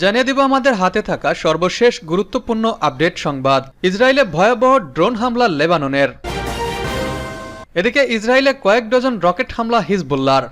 জানিয়ে দিব আমাদের হাতে থাকা সর্বশেষ গুরুত্বপূর্ণ আপডেট সংবাদ। ইসরায়েলে ভয়াবহ ড্রোন হামলা লেবাননের। এদিকে ইসরায়েলে কয়েক ডজন রকেট হামলা হিজবুল্লার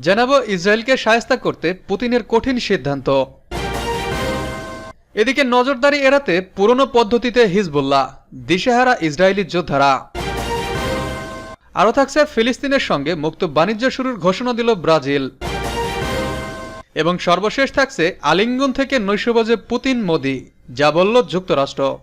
জানাব ইসরায়েলকে সায়স্তা করতে পুতিনের কঠিন সিদ্ধান্ত। এদিকে নজরদারি এড়াতে পুরনো পদ্ধতিতে হিজবুল্লাহ, দিশেহারা ইসরায়েলি যোদ্ধারা। আরও থাকছে ফিলিস্তিনের সঙ্গে মুক্ত বাণিজ্য শুরুর ঘোষণা দিল ব্রাজিল। এবং সর্বশেষ থাকছে আলিঙ্গন থেকে নৈশবাজে পুতিন মোদি, যা বলল যুক্তরাষ্ট্র।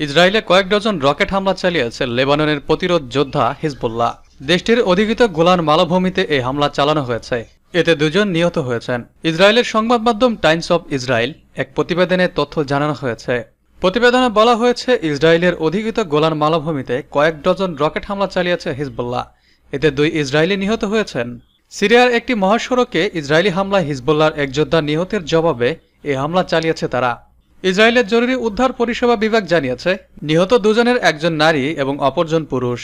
ইসরায়েলে কয়েক ডজন রকেট হামলা চালিয়েছে লেবাননের প্রতিরোধ যোদ্ধা হিজবুল্লাহ। দেশটির অধিকৃত গোলান মালভূমিতে এই হামলা চালানো হয়েছে। এতে দুজন নিহত হয়েছেন। ইসরায়েলের সংবাদ মাধ্যম টাইমস অব ইসরায়েল এক প্রতিবেদনে তথ্য জানানো হয়েছে। প্রতিবেদনে বলা হয়েছে, ইসরায়েলের অধিকৃত গোলান মালভূমিতে কয়েক ডজন রকেট হামলা চালিয়েছে হিজবুল্লাহ। এতে দুই ইসরায়েলি নিহত হয়েছেন। সিরিয়ার একটি মহাসড়কে ইসরায়েলি হামলায় হিজবুল্লাহর এক যোদ্ধা নিহতের জবাবে এই হামলা চালিয়েছে তারা। ইসরায়েলের জরুরি উদ্ধার পরিষেবা বিভাগ জানিয়েছে, নিহত দুজনের একজন নারী এবং অপরজন পুরুষ।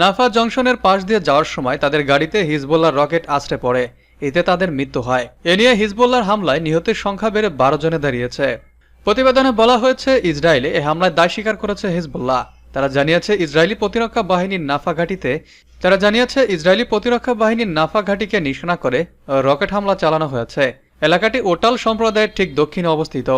নাফা জংশনের পাশ দিয়ে যাওয়ার সময় তাদের গাড়িতে হিজবুল্লাহর রকেট আছড়ে পড়ে, এতে তাদের মৃত্যু হয়। এ নিয়ে হিজবুল্লাহর হামলায় নিহতের সংখ্যা বেড়ে বারো জনে দাঁড়িয়েছে। প্রতিবেদনে বলা হয়েছে, ইসরায়েলে এ হামলায় দায় স্বীকার করেছে হিজবুল্লাহ। তারা জানিয়েছে, ইসরায়েলি প্রতিরক্ষা বাহিনীর নাফা ঘাঁটিতে তারা জানিয়েছে, ইসরায়েলি প্রতিরক্ষা বাহিনীর নাফা ঘাঁটিকে নিশানা করে রকেট হামলা চালানো হয়েছে। এলাকাটি ওটাল সম্প্রদায়ের ঠিক দক্ষিণে অবস্থিত।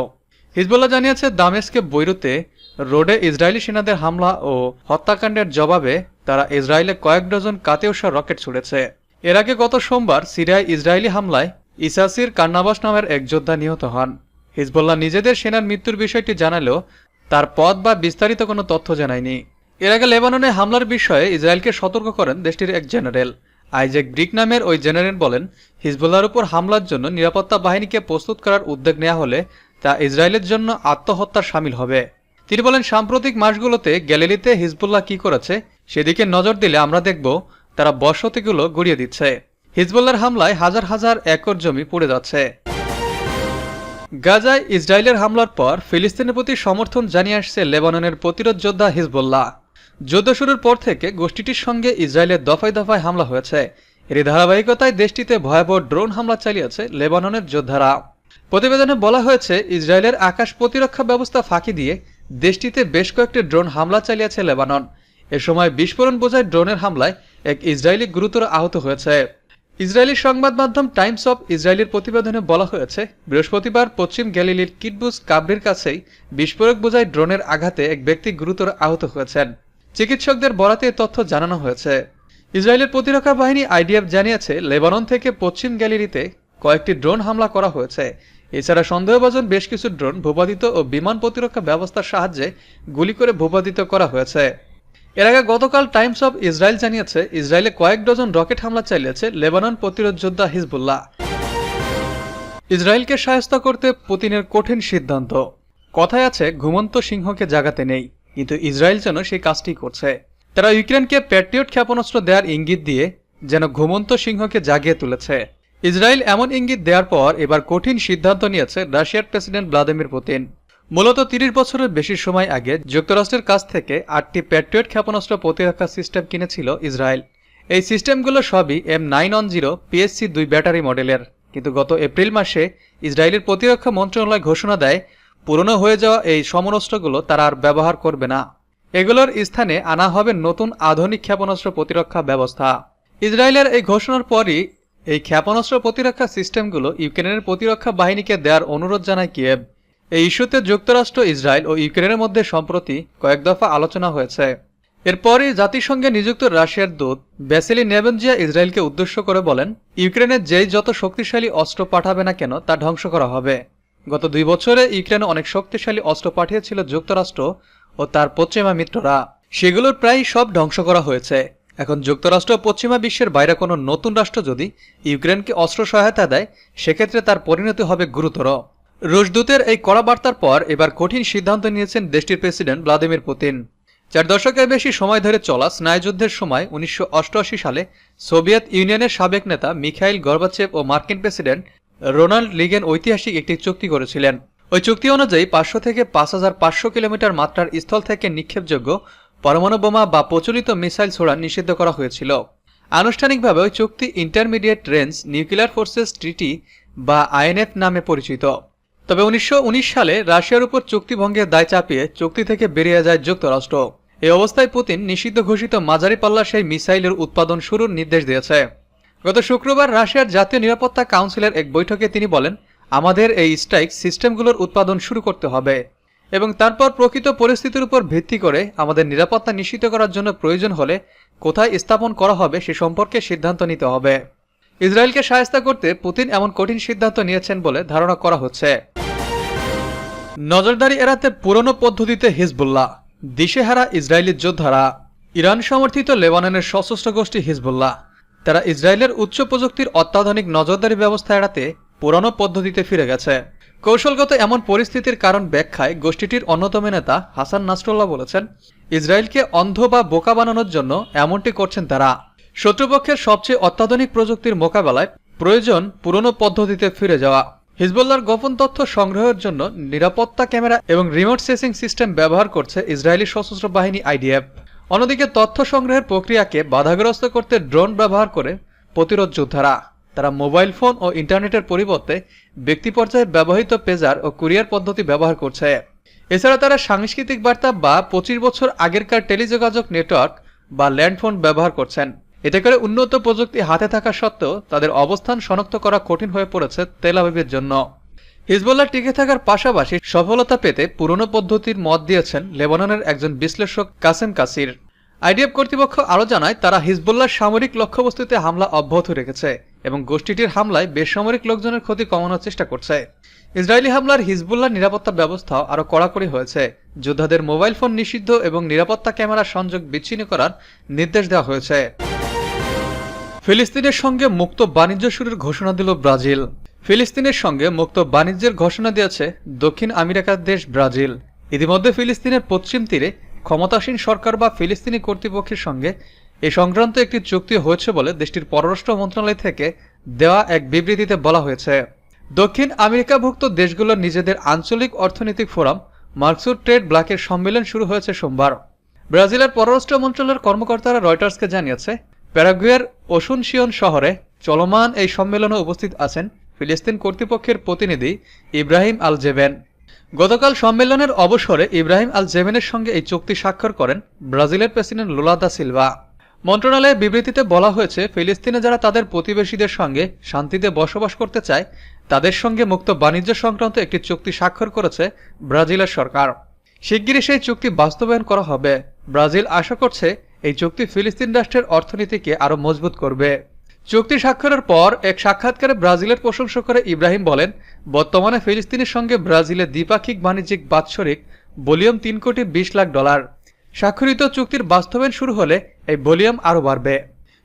হিজবুল্লাহ জানিয়েছে, দামেস্কে, বৈরুতে রোডে ইসরায়েলি সেনাদের হামলা ও হত্যাকাণ্ডের জবাবে তারা ইসরায়েলে কয়েক ডজন কাতেউসা রকেট ছুড়েছে। এর আগে গত সোমবার সিরিয়ায় ইসরায়েলি হামলায় ইসাসির কান্নাবাস নামের এক যোদ্ধা নিহত হন। হিজবুল্লাহ নিজেদের সেনার মৃত্যুর বিষয়টি জানালেও তার পদ বা বিস্তারিত কোনো তথ্য জানায়নি। এর আগে লেবাননে হামলার বিষয়ে ইসরায়েলকে সতর্ক করেন দেশটির এক জেনারেল। আইজেক ব্রিক নামের ওই জেনারেল বলেন, হিজবুল্লাহর উপর হামলার জন্য নিরাপত্তা বাহিনীকে প্রস্তুত করার উদ্যোগ নেওয়া হলে তা ইসরায়েলের জন্য আত্মহত্যার সামিল হবে। তিনি বলেন, সাম্প্রতিক মাসগুলোতে গ্যালিলিতে হিজবুল্লাহ কি করেছে সেদিকে নজর দিলে আমরা দেখব তারা বসতিগুলো গড়িয়ে দিচ্ছে। হিজবুল্লার হামলায় হাজার হাজার একর জমি পড়ে যাচ্ছে। গাজায় ইসরায়েলের হামলার পর ফিলিস্তিনের প্রতি সমর্থন জানিয়ে আসছে লেবাননের প্রতিরোধ যোদ্ধা হিজবুল্লাহ। যুদ্ধ শুরুর পর থেকে গোষ্ঠীটির সঙ্গে ইসরায়েলের দফায় দফায় হামলা হয়েছে। এর ধারাবাহিকতায় দেশটিতে ভয়াবহ ড্রোন হামলা চালিয়েছে লেবাননের যোদ্ধারা। প্রতিবেদনে বলা হয়েছে, ইসরায়েলের আকাশ প্রতিরক্ষা ব্যবস্থা ফাঁকি দিয়ে দেশটিতে বেশ কয়েকটি ড্রোন হামলা চালিয়েছে লেবানন। এ সময় বিস্ফোরণ বোঝায় ড্রোনের হামলায় এক ইসরায়েলি গুরুতর আহত হয়েছে। ইসরায়েলি সংবাদ মাধ্যম টাইমস অফ ইসরায়েলের প্রতিবেদনে বলা হয়েছে, বৃহস্পতিবার পশ্চিম গ্যালিলির কিটবুস কাবরির কাছেই বিস্ফোরক বোঝায় ড্রোনের আঘাতে এক ব্যক্তি গুরুতর আহত হয়েছেন। চিকিৎসকদের বরাতে তথ্য জানানো হয়েছে। ইসরায়েলের প্রতিরক্ষা বাহিনী আইডিএফ জানিয়েছে, লেবানন থেকে পশ্চিম গ্যালিরিতে কয়েকটি ড্রোন হামলা করা হয়েছে। এছাড়া সন্দেহভাজন বেশ কিছু ড্রোন ভূপাতিত ও বিমান প্রতিরক্ষা ব্যবস্থার সাহায্যে গুলি করে ভূপাতিত করা হয়েছে। এর আগে গতকাল টাইমস অব ইসরায়েল জানিয়েছে, ইসরায়েলে কয়েক ডজন রকেট হামলা চালিয়েছে লেবানন প্রতিরোধ যোদ্ধা হিজবুল্লাহ। ইসরায়েলকে সাহায্য করতে পুতিনের কঠিন সিদ্ধান্ত। কথায় আছে, ঘুমন্ত সিংহকে জাগাতে নেই। কিন্তু ইসরায়েল যেন সেই কাজটি করছে। তারা ইউক্রেনকে প্যাট্রিয়ট ক্ষেপণাস্ত্র দেওয়ার ইঙ্গিত দিয়ে যেন ঘুমন্ত সিংহকে জাগিয়ে তুলেছে। ইসরায়েল এমন ইঙ্গিত দেওয়ার পর এবার কঠিন সিদ্ধান্ত নিয়েছে রাশিয়ার প্রেসিডেন্ট ভ্লাদিমির পুতিন। মূলত তিরিশ বছরের বেশি সময় আগে যুক্তরাষ্ট্রের কাছ থেকে আটটি প্যাট্রিয়ট ক্ষেপণাস্ত্র প্রতিরক্ষা সিস্টেম কিনেছিল ইসরায়েল। এই সিস্টেমগুলো সবই M nine on zero PSC দুই ব্যাটারি মডেলের। কিন্তু গত এপ্রিল মাসে ইসরায়েলের প্রতিরক্ষা মন্ত্রণালয় ঘোষণা দেয় পুরনো হয়ে যাওয়া এই সমরাস্ত্রগুলো তারা আর ব্যবহার করবে না। এগুলোর স্থানে আনা হবে নতুন আধুনিক ক্ষেপণাস্ত্র প্রতিরক্ষা ব্যবস্থা। ইসরায়েলের এই ঘোষণার পরই এই ক্ষেপণাস্ত্র প্রতিরক্ষা সিস্টেমগুলো ইউক্রেনের প্রতিরক্ষা বাহিনীকে দেওয়ার অনুরোধ জানায় কিয়েভ। এই ইস্যুতে যুক্তরাষ্ট্র, ইসরায়েল ও ইউক্রেনের মধ্যে সম্প্রতি কয়েক দফা আলোচনা হয়েছে। এরপরই জাতিসংঘে নিযুক্ত রাশিয়ার দূত ব্যাসিলি নেবেনজিয়া ইসরায়েলকে উদ্দেশ্য করে বলেন, ইউক্রেনের যেই যত শক্তিশালী অস্ত্র পাঠাবে না কেন তা ধ্বংস করা হবে। গত দুই বছরে ইউক্রেনে অনেক শক্তিশালী অস্ত্র পাঠিয়েছিল যুক্তরাষ্ট্র ও তার পশ্চিমা মিত্ররা। সেগুলোর প্রায় সব ধ্বংস করা হয়েছে। এখন যুক্তরাষ্ট্র পশ্চিমা বিশ্বের বাইরে কোনো নতুন রাষ্ট্র যদি ইউক্রেনকে অস্ত্র সহায়তা দেয়, সেক্ষেত্রে তার পরিণতি হবে গুরুতর। রুশদূতের এই কড়া বার্তার পর এবার কঠিন সিদ্ধান্ত নিয়েছেন দেশটির প্রেসিডেন্ট ভ্লাদিমির পুতিন। চার দশকের বেশি সময় ধরে চলা স্নায়ুযুদ্ধের সময় উনিশশো অষ্টআশি সালে সোভিয়েত ইউনিয়নের সাবেক নেতা মিখাইল গর্বাচেভ ও মার্কিন প্রেসিডেন্ট রোনাল্ড লিগেন ঐতিহাসিক একটি চুক্তি করেছিলেন। ওই চুক্তি অনুযায়ী পাঁচশো থেকে পাঁচ হাজার পাঁচশো কিলোমিটার মাত্রার স্থল থেকে নিক্ষেপযোগ্য পরমাণু বোমা বা প্রচলিত মিসাইল ছোড়া নিষিদ্ধ করা হয়েছিল। আনুষ্ঠানিকভাবে ওই চুক্তি intermediate range nuclear forces treaty বা আইএনএফ নামে পরিচিত। তবে উনিশশো উনিশ সালে রাশিয়ার উপর চুক্তি ভঙ্গের দায় চাপিয়ে চুক্তি থেকে বেরিয়ে যায় যুক্তরাষ্ট্র। এই অবস্থায় পুতিন নিষিদ্ধ ঘোষিত মাঝারি পাল্লার সেই মিসাইলের উৎপাদন শুরুর নির্দেশ দিয়েছে। গত শুক্রবার রাশিয়ার জাতীয় নিরাপত্তা কাউন্সিলের এক বৈঠকে তিনি বলেন, আমাদের এই স্ট্রাইক সিস্টেমগুলোর উৎপাদন শুরু করতে হবে এবং তারপর প্রকৃত পরিস্থিতির উপর ভিত্তি করে আমাদের নিরাপত্তা নিশ্চিত করার জন্য প্রয়োজন হলে কোথায় স্থাপন করা হবে সে সম্পর্কে সিদ্ধান্ত নিতে হবে। ইসরায়েলকে সাহায্য করতে পুতিন এমন কঠিন সিদ্ধান্ত নিয়েছেন বলে ধারণা করা হচ্ছে। নজরদারি এড়াতে পুরনো পদ্ধতিতে হিজবুল্লাহ, দিশেহারা ইসরায়েলি যোদ্ধারা, ইরান সমর্থিত লেবাননের সশস্ত্র গোষ্ঠী হিজবুল্লাহ তারা ইসরায়েলের উচ্চ প্রযুক্তির অত্যাধুনিক নজরদারি ব্যবস্থা এড়াতে পুরনো পদ্ধতিতে ফিরে গেছে। কৌশলগত এমন পরিস্থিতির কারণ ব্যাখ্যায় গোষ্ঠীটির অন্যতম নেতা হাসান নাসরুল্লাহ বলেছেন, ইসরায়েলকে অন্ধ বা বোকা বানানোর জন্য এমনটি করছেন তারা। শত্রুপক্ষের সবচেয়ে অত্যাধুনিক প্রযুক্তির মোকাবেলায় প্রয়োজন পুরনো পদ্ধতিতে ফিরে যাওয়া। হিজবুল্লাহর গোপন তথ্য সংগ্রহের জন্য নিরাপত্তা ক্যামেরা এবং রিমোট সেসিং সিস্টেম ব্যবহার করছে ইসরায়েলি সশস্ত্র বাহিনী আইডিএফ। অন্যদিকে তথ্য সংগ্রহের প্রক্রিয়াকে বাধাগ্রস্ত করতে ড্রোন ব্যবহার করে প্রতিরোধ যোদ্ধারা। তারা মোবাইল ফোন ও ইন্টারনেটের পরিবর্তে ব্যক্তি পর্যায়ে ব্যবহৃত পেজার ও কুরিয়ার পদ্ধতি ব্যবহার করছে। এছাড়া তারা সাংস্কৃতিক বার্তা বা পঁচিশ বছর আগেরকার টেলিযোগাযোগ নেটওয়ার্ক বা ল্যান্ডফোন ব্যবহার করছেন। এতে করে উন্নত প্রযুক্তি হাতে থাকা সত্ত্বেও তাদের অবস্থান শনাক্ত করা কঠিন হয়ে পড়েছে তেল আবিবের জন্য। হিজবুল্লাহ টিকে থাকার পাশাপাশি সফলতা পেতে পুরনো পদ্ধতির মত দিয়েছেন লেবাননের একজন বিশ্লেষক কাসেম কাসির। আইডিএফ কর্তৃপক্ষ আরও জানায়, তারা হিজবুল্লাহ সামরিক লক্ষ্যবস্তুতে হামলা অব্যাহত রেখেছে এবং গোষ্ঠীটির হামলায় বেসামরিক লোকজনের ক্ষতি কমানোর চেষ্টা করছে। ইসরায়েলি হামলার হিজবুল্লাহ নিরাপত্তা ব্যবস্থাও আরও কড়াকড়ি হয়েছে। যোদ্ধাদের মোবাইল ফোন নিষিদ্ধ এবং নিরাপত্তা ক্যামেরা সংযোগ বিচ্ছিন্ন করার নির্দেশ দেওয়া হয়েছে। ফিলিস্তিনের সঙ্গে মুক্ত বাণিজ্য শুরুর ঘোষণা দিল ব্রাজিল। ফিলিস্তিনের সঙ্গে মুক্ত বাণিজ্যের ঘোষণা দিয়েছে দক্ষিণ আমেরিকার দেশ ব্রাজিল। ইতিমধ্যে ফিলিস্তিনের পশ্চিম তীরে ক্ষমতাসীন সরকার বা ফিলিস্তিনি কর্তৃপক্ষের সঙ্গে এ সংক্রান্ত একটি চুক্তি হয়েছে বলে দেশটির পররাষ্ট্র মন্ত্রণালয় থেকে দেওয়া এক বিবৃতিতে বলা হয়েছে। দক্ষিণ আমেরিকাভুক্ত দেশগুলোর নিজেদের আঞ্চলিক অর্থনৈতিক ফোরাম মার্কসুর ট্রেড ব্লাকের সম্মেলন শুরু হয়েছে সোমবার। ব্রাজিলের পররাষ্ট্র মন্ত্রণালয়ের কর্মকর্তারা রয়টার্সকে জানিয়েছে, প্যারাগুয়ের ওসুনশিয়ন শহরে চলমান এই সম্মেলনে উপস্থিত আছেন ফিলিস্তিন কর্তৃপক্ষের প্রতিনিধি ইব্রাহিম আল জেবেন গতকাল সম্মেলনের অবসরে ইব্রাহিম আল জেবেনের সঙ্গে এই চুক্তি স্বাক্ষর করেন ব্রাজিলের প্রেসিডেন্ট লুলা দা সিলভা। মন্ত্রণালয়ের বিবৃতিতে বলা হয়েছে, ফিলিস্তিনে যারা তাদের প্রতিবেশীদের সঙ্গে শান্তিতে বসবাস করতে চায়, তাদের সঙ্গে মুক্ত বাণিজ্য সংক্রান্ত একটি চুক্তি স্বাক্ষর করেছে ব্রাজিলের সরকার। শিগগিরই সেই চুক্তি বাস্তবায়ন করা হবে। ব্রাজিল আশা করছে, এই চুক্তি ফিলিস্তিন রাষ্ট্রের অর্থনীতিকে আরও মজবুত করবে। চুক্তি স্বাক্ষরের পর এক সাক্ষাৎকারে ব্রাজিলের প্রশংসা করে ইব্রাহিম বলেন, বর্তমানে ফিলিস্তিনের সঙ্গে ব্রাজিলের দ্বিপাক্ষিক বাণিজ্যিক বাৎসরিক ভলিউম তিন কোটি বিশ লাখ ডলার। স্বাক্ষরিত চুক্তির বাস্তবায়ন শুরু হলে এই ভলিউম আরও বাড়বে।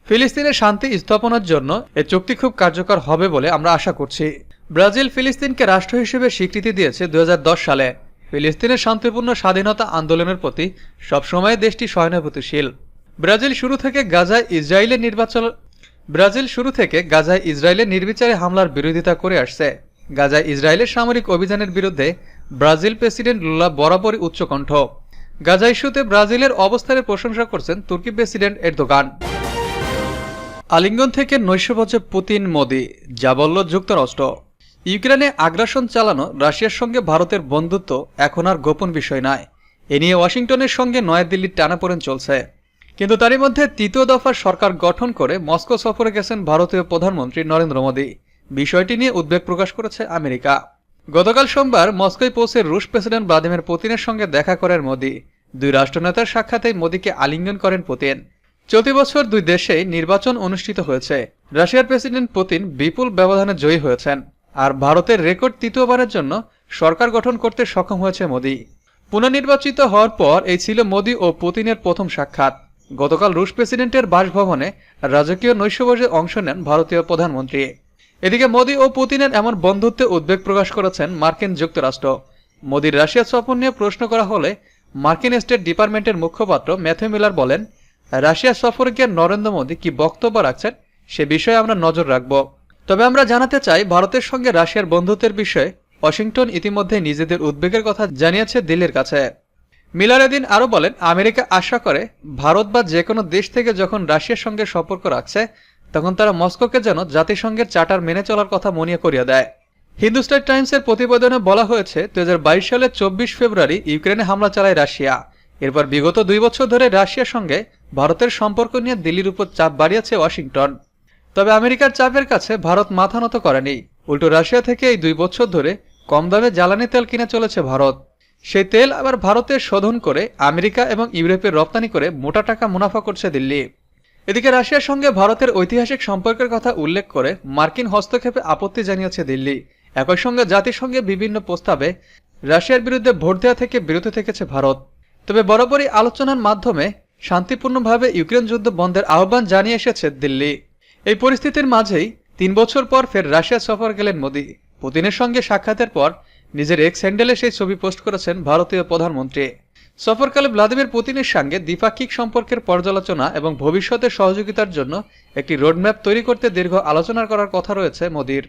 ফিলিস্তিনের শান্তি স্থাপনের জন্য এই চুক্তি খুব কার্যকর হবে বলে আমরা আশা করছি। ব্রাজিল ফিলিস্তিনকে রাষ্ট্র হিসেবে স্বীকৃতি দিয়েছে দুই হাজার দশ সালে। ফিলিস্তিনের শান্তিপূর্ণ স্বাধীনতা আন্দোলনের প্রতি সবসময় দেশটি সহানুভূতিশীল। ব্রাজিল শুরু থেকে গাজায় ইসরায়েলের নির্বাচন ব্রাজিল শুরু থেকে গাজায় ইসরায়েলের নির্বিচারে হামলার বিরোধিতা করে আসছে। গাজায় ইসরায়েলের সামরিক অভিযানের বিরুদ্ধে ব্রাজিল প্রেসিডেন্ট লুলা বরাবরই উচ্চকণ্ঠ। গাজা ইস্যুতে ব্রাজিলের অবস্থানের প্রশংসা করছেন তুর্কি প্রেসিডেন্ট এরদোগান। আলিঙ্গন থেকে নৈশভোজে পুতিন, মোদি যা বলল যুক্তরাষ্ট্র। ইউক্রেনে আগ্রাসন চালানো রাশিয়ার সঙ্গে ভারতের বন্ধুত্ব এখন আর গোপন বিষয় নয়। এ নিয়ে ওয়াশিংটনের সঙ্গে নয়াদিল্লির টানাপোড়েন চলছে। কিন্তু তারই মধ্যে তৃতীয় দফার সরকার গঠন করে মস্কো সফরে গেছেন ভারতীয় প্রধানমন্ত্রী নরেন্দ্র মোদী। বিষয়টি নিয়ে উদ্বেগ প্রকাশ করেছে আমেরিকা। গতকাল সোমবার মস্কোয় পৌঁছে রুশ প্রেসিডেন্ট ভ্লাদিমির পুতিনের সঙ্গে দেখা করেন মোদী। দুই রাষ্ট্রনেতার সাক্ষাতে মোদীকে আলিঙ্গন করেন পুতিন। চলতি বছর দুই দেশেই নির্বাচন অনুষ্ঠিত হয়েছে। রাশিয়ার প্রেসিডেন্ট পুতিন বিপুল ব্যবধানে জয়ী হয়েছেন। আর ভারতের রেকর্ড তৃতীয়বারের জন্য সরকার গঠন করতে সক্ষম হয়েছে মোদী। পুনর্নির্বাচিত হওয়ার পর এই ছিল মোদী ও পুতিনের প্রথম সাক্ষাৎ। গতকাল রুশ প্রেসিডেন্টের বাসভবনে রাজকীয় নৈশভোজে অংশ নেন ভারতীয় প্রধানমন্ত্রী। এদিকে মোদী ও পুতিনের এমন বন্ধুত্বে উদ্বেগ প্রকাশ করেছেন মার্কিন যুক্তরাষ্ট্র। মোদীর রাশিয়া সফর নিয়ে প্রশ্ন করা হলে মার্কিন স্টেট ডিপার্টমেন্টের মুখপাত্র ম্যাথু মিলার বলেন, রাশিয়া সফরে গিয়ে নরেন্দ্র মোদী কি বক্তব্য রাখছেন সে বিষয়ে আমরা নজর রাখব। তবে আমরা জানাতে চাই, ভারতের সঙ্গে রাশিয়ার বন্ধুত্বের বিষয়ে ওয়াশিংটন ইতিমধ্যে নিজেদের উদ্বেগের কথা জানিয়েছে দিল্লির কাছে। মিলার এদিন আরও বলেন, আমেরিকা আশা করে ভারত বা যে কোনো দেশ থেকে যখন রাশিয়ার সঙ্গে সম্পর্ক রাখছে, তখন তারা মস্কোকে যেন জাতিসংঘের চার্টার মেনে চলার কথা মনে করিয়ে দেয়। হিন্দুস্তান টাইমসের প্রতিবেদনে বলা হয়েছে দু সালের চব্বিশ ফেব্রুয়ারি ইউক্রেনে হামলা চালায় রাশিয়া। এরপর বিগত দুই বছর ধরে রাশিয়ার সঙ্গে ভারতের সম্পর্ক নিয়ে দিল্লির উপর চাপ বাড়িয়েছে ওয়াশিংটন। তবে আমেরিকার চাপের কাছে ভারত মাথা নত করেনি। উল্টো রাশিয়া থেকে এই দুই বছর ধরে কম দামে জ্বালানি তেল কিনে চলেছে ভারত। সেই তেল আবার ভারতে শোধন করে আমেরিকা এবং ইউরোপে রপ্তানি করে মোটা টাকা মুনাফা করছে দিল্লি। এদিকে রাশিয়ার সঙ্গে ভারতের ঐতিহাসিক সম্পর্কের কথা উল্লেখ করে মার্কিন হস্তক্ষেপে আপত্তি জানিয়েছে দিল্লি। একই সঙ্গে জাতিসংঘে বিভিন্ন প্রস্তাবে রাশিয়ার বিরুদ্ধে ভোট দেওয়া থেকে বিরত থেকেছে ভারত। তবে বরাবরই আলোচনার মাধ্যমে শান্তিপূর্ণভাবে ইউক্রেন যুদ্ধ বন্ধের আহ্বান জানিয়ে এসেছে দিল্লি। এই পরিস্থিতির মাঝেই তিন বছর পর ফের রাশিয়া সফর গেলেন মোদী। পুতিনের সঙ্গে সাক্ষাতের পর নিজের এক্স হ্যান্ডেলে সেই ছবি পোস্ট করেছেন ভারতীয় প্রধানমন্ত্রী। সফরকালে ভ্লাদিমির পুতিনের সঙ্গে দ্বিপাক্ষিক সম্পর্কের পর্যালোচনা এবং ভবিষ্যতে সহযোগিতার জন্য একটি রোডম্যাপ তৈরি করতে দীর্ঘ আলোচনা করার কথা রয়েছে মোদীর।